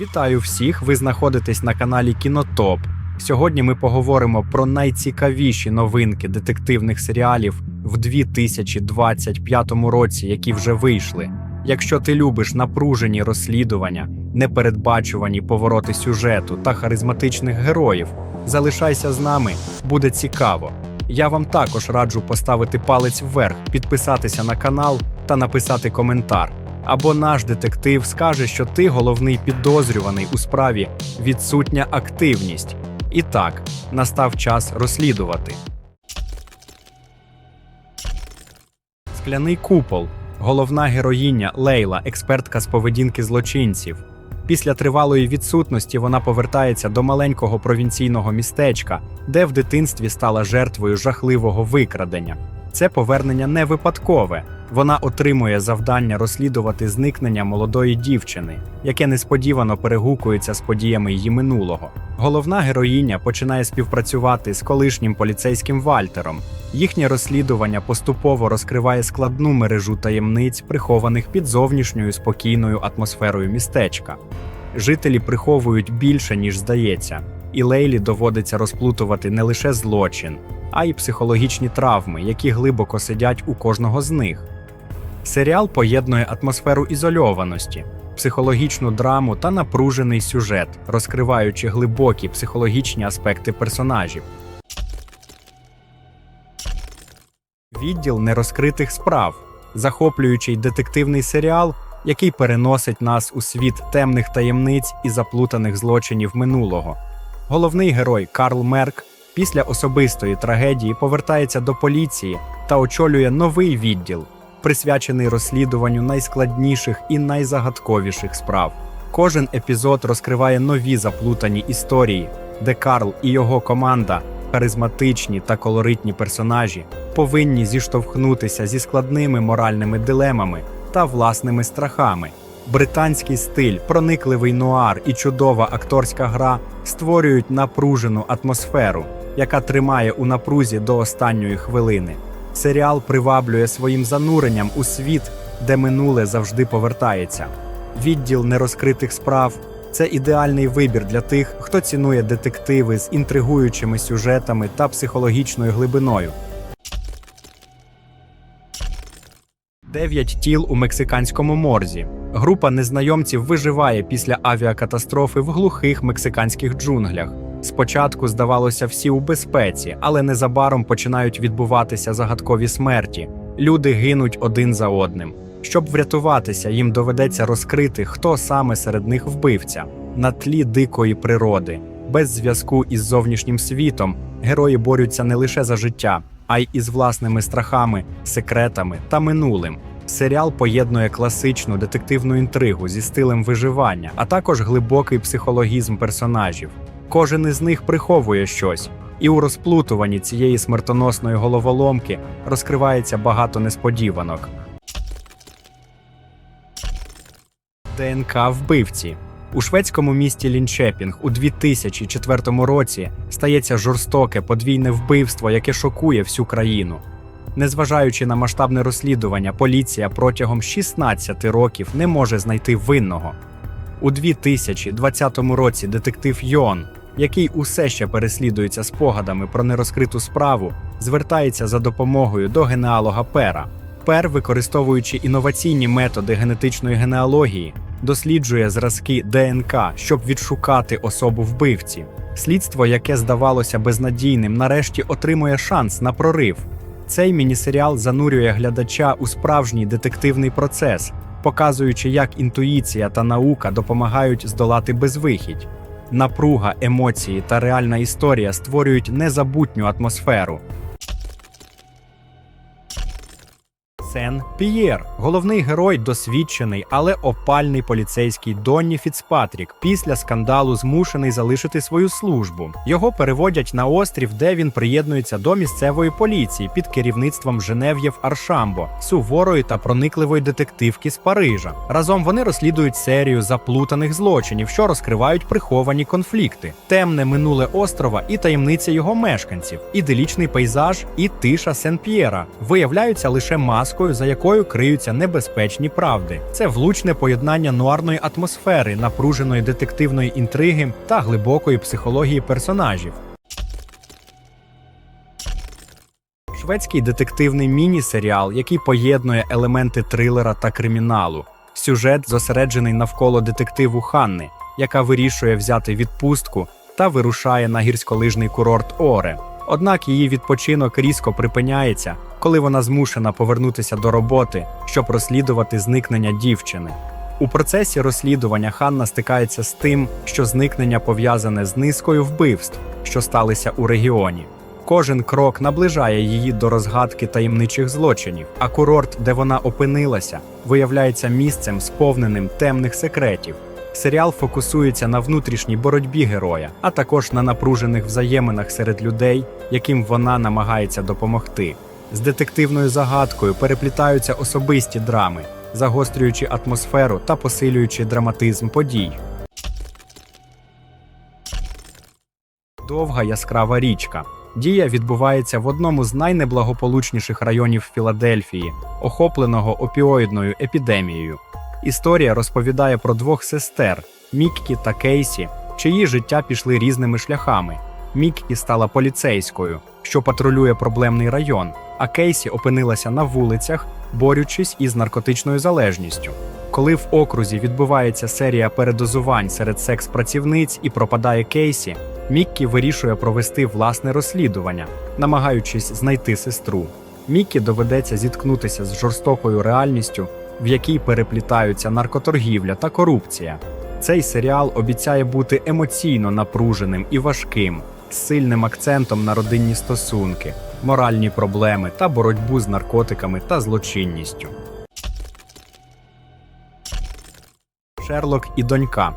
Вітаю всіх! Ви знаходитесь на каналі Кінотоп. Сьогодні ми поговоримо про найцікавіші новинки детективних серіалів в 2025 році, які вже вийшли. Якщо ти любиш напружені розслідування, непередбачувані повороти сюжету та харизматичних героїв, залишайся з нами, буде цікаво. Я вам також раджу поставити палець вверх, підписатися на канал та написати коментар. Або наш детектив скаже, що ти головний підозрюваний у справі відсутня активність. І так, настав час розслідувати. Скляний купол. Головна героїня Лейла, експертка з поведінки злочинців. Після тривалої відсутності вона повертається до маленького провінційного містечка, де в дитинстві стала жертвою жахливого викрадення. Це повернення не випадкове. Вона отримує завдання розслідувати зникнення молодої дівчини, яке несподівано перегукується з подіями її минулого. Головна героїня починає співпрацювати з колишнім поліцейським Вальтером. Їхнє розслідування поступово розкриває складну мережу таємниць, прихованих під зовнішньою спокійною атмосферою містечка. Жителі приховують більше, ніж здається, і Лейлі доводиться розплутувати не лише злочин, а й психологічні травми, які глибоко сидять у кожного з них. Серіал поєднує атмосферу ізольованості, психологічну драму та напружений сюжет, розкриваючи глибокі психологічні аспекти персонажів. Відділ нерозкритих справ захоплюючий детективний серіал, який переносить нас у світ темних таємниць і заплутаних злочинів минулого. Головний герой Карл Мерк після особистої трагедії повертається до поліції та очолює новий відділ, присвячений розслідуванню найскладніших і найзагадковіших справ. Кожен епізод розкриває нові заплутані історії, де Карл і його команда, харизматичні та колоритні персонажі, повинні зіштовхнутися зі складними моральними дилемами та власними страхами. Британський стиль, проникливий нуар і чудова акторська гра створюють напружену атмосферу, яка тримає у напрузі до останньої хвилини. Серіал приваблює своїм зануренням у світ, де минуле завжди повертається. Відділ нерозкритих справ це ідеальний вибір для тих, хто цінує детективи з інтригуючими сюжетами та психологічною глибиною. Дев'ять тіл у мексиканському морзі. Група незнайомців виживає після авіакатастрофи в глухих мексиканських джунглях. Спочатку здавалося всі у безпеці, але незабаром починають відбуватися загадкові смерті. Люди гинуть один за одним. Щоб врятуватися, їм доведеться розкрити, хто саме серед них вбивця. На тлі дикої природи, без зв'язку із зовнішнім світом, герої борються не лише за життя, а й із власними страхами, секретами та минулим. Серіал поєднує класичну детективну інтригу зі стилем виживання, а також глибокий психологізм персонажів. Кожен із них приховує щось, і у розплутуванні цієї смертоносної головоломки розкривається багато несподіванок. ДНК вбивці. У шведському місті Лінчепінг у 2004 році стається жорстоке подвійне вбивство, яке шокує всю країну. Незважаючи на масштабне розслідування, поліція протягом 16 років не може знайти винного. У 2020 році детектив Йон, який усе ще переслідується спогадами про нерозкриту справу, звертається за допомогою до генеалога Пера. Пер, використовуючи інноваційні методи генетичної генеалогії, досліджує зразки ДНК, щоб відшукати особу вбивці. Слідство, яке здавалося безнадійним, нарешті отримує шанс на прорив. Цей мінісеріал занурює глядача у справжній детективний процес, показуючи, як інтуїція та наука допомагають здолати безвихідь. Напруга, емоції та реальна історія створюють незабутню атмосферу. Сен Пієр, головний герой, досвідчений, але опальний поліцейський Донні Фіцпатрік, після скандалу змушений залишити свою службу. Його переводять на острів, де він приєднується до місцевої поліції під керівництвом Женев'єв Аршамбо, суворої та проникливої детективки з Парижа. Разом вони розслідують серію заплутаних злочинів, що розкривають приховані конфлікти, темне минуле острова і таємниця його мешканців, іделічний пейзаж і тиша Сен П'єра виявляються лише маскою загадкою, за якою криються небезпечні правди. Це влучне поєднання нуарної атмосфери, напруженої детективної інтриги та глибокої психології персонажів. Шведський детективний міні-серіал, який поєднує елементи трилера та криміналу. Сюжет зосереджений навколо детективу Ханни, яка вирішує взяти відпустку та вирушає на гірськолижний курорт Оре. Однак її відпочинок різко припиняється, коли вона змушена повернутися до роботи, щоб розслідувати зникнення дівчини. У процесі розслідування Ханна стикається з тим, що зникнення пов'язане з низкою вбивств, що сталися у регіоні. Кожен крок наближає її до розгадки таємничих злочинів, а курорт, де вона опинилася, виявляється місцем, сповненим темних секретів. Серіал фокусується на внутрішній боротьбі героя, а також на напружених взаєминах серед людей, яким вона намагається допомогти. З детективною загадкою переплітаються особисті драми, загострюючи атмосферу та посилюючи драматизм подій. Довга яскрава річка. Дія відбувається в одному з найнеблагополучніших районів Філадельфії, охопленого опіоїдною епідемією. Історія розповідає про двох сестер Міккі та Кейсі, чиї життя пішли різними шляхами. Міккі стала поліцейською, що патрулює проблемний район, а Кейсі опинилася на вулицях, борючись із наркотичною залежністю. Коли в окрузі відбувається серія передозувань серед секс-працівниць і пропадає Кейсі, Міккі вирішує провести власне розслідування, намагаючись знайти сестру. Міккі доведеться зіткнутися з жорстокою реальністю, в якій переплітаються наркоторгівля та корупція. Цей серіал обіцяє бути емоційно напруженим і важким, з сильним акцентом на родинні стосунки, моральні проблеми та боротьбу з наркотиками та злочинністю. Шерлок і донька.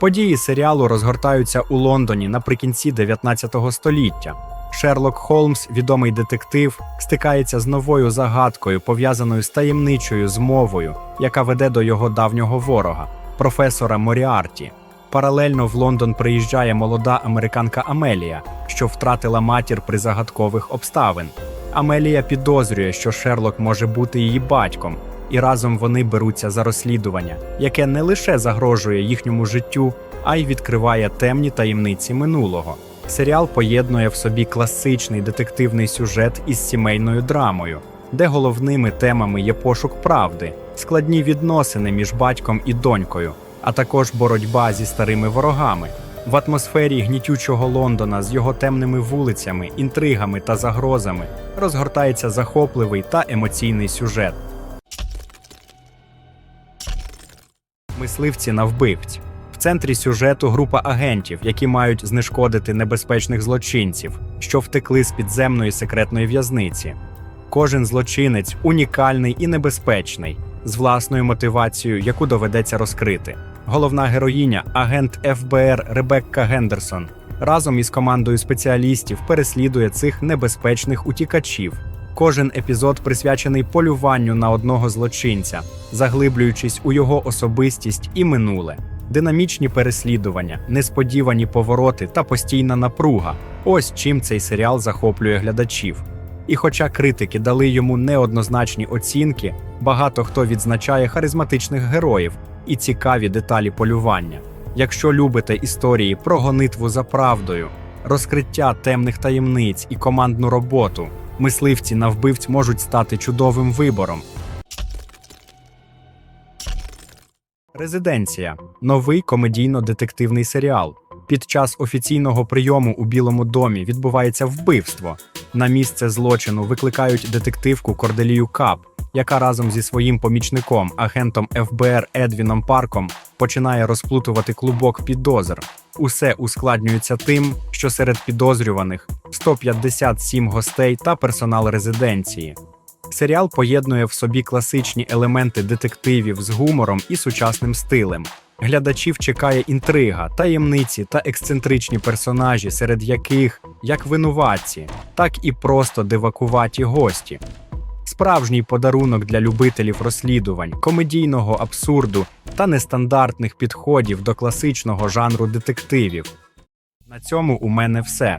Події серіалу розгортаються у Лондоні наприкінці 19 століття. Шерлок Холмс, відомий детектив, стикається з новою загадкою, пов'язаною з таємничою змовою, яка веде до його давнього ворога, професора Моріарті. Паралельно в Лондон приїжджає молода американка Амелія, що втратила матір при загадкових обставин. Амелія підозрює, що Шерлок може бути її батьком, і разом вони беруться за розслідування, яке не лише загрожує їхньому життю, а й відкриває темні таємниці минулого. Серіал поєднує в собі класичний детективний сюжет із сімейною драмою, де головними темами є пошук правди, складні відносини між батьком і донькою, а також боротьба зі старими ворогами. В атмосфері гнітючого Лондона з його темними вулицями, інтригами та загрозами розгортається захопливий та емоційний сюжет. Мисливці на вбивць. Центрі сюжету група агентів, які мають знешкодити небезпечних злочинців, що втекли з підземної секретної в'язниці. Кожен злочинець унікальний і небезпечний, з власною мотивацією, яку доведеться розкрити. Головна героїня, агент ФБР Ребекка Гендерсон, разом із командою спеціалістів переслідує цих небезпечних утікачів. Кожен епізод присвячений полюванню на одного злочинця, заглиблюючись у його особистість і минуле. Динамічні переслідування, несподівані повороти та постійна напруга ось чим цей серіал захоплює глядачів. І хоча критики дали йому неоднозначні оцінки, багато хто відзначає харизматичних героїв і цікаві деталі полювання. Якщо любите історії про гонитву за правдою, розкриття темних таємниць і командну роботу, мисливці на вбивць можуть стати чудовим вибором. Резиденція новий комедійно-детективний серіал. Під час офіційного прийому у Білому домі відбувається вбивство. На місце злочину викликають детективку Корделію Кап, яка разом зі своїм помічником, агентом ФБР Едвіном Парком, починає розплутувати клубок підозр. Усе ускладнюється тим, що серед підозрюваних 157 гостей та персонал резиденції. Серіал поєднує в собі класичні елементи детективів з гумором і сучасним стилем. Глядачів чекає інтрига, таємниці та ексцентричні персонажі, серед яких як винуватці, так і просто дивакуваті гості. Справжній подарунок для любителів розслідувань, комедійного абсурду та нестандартних підходів до класичного жанру детективів. На цьому у мене все.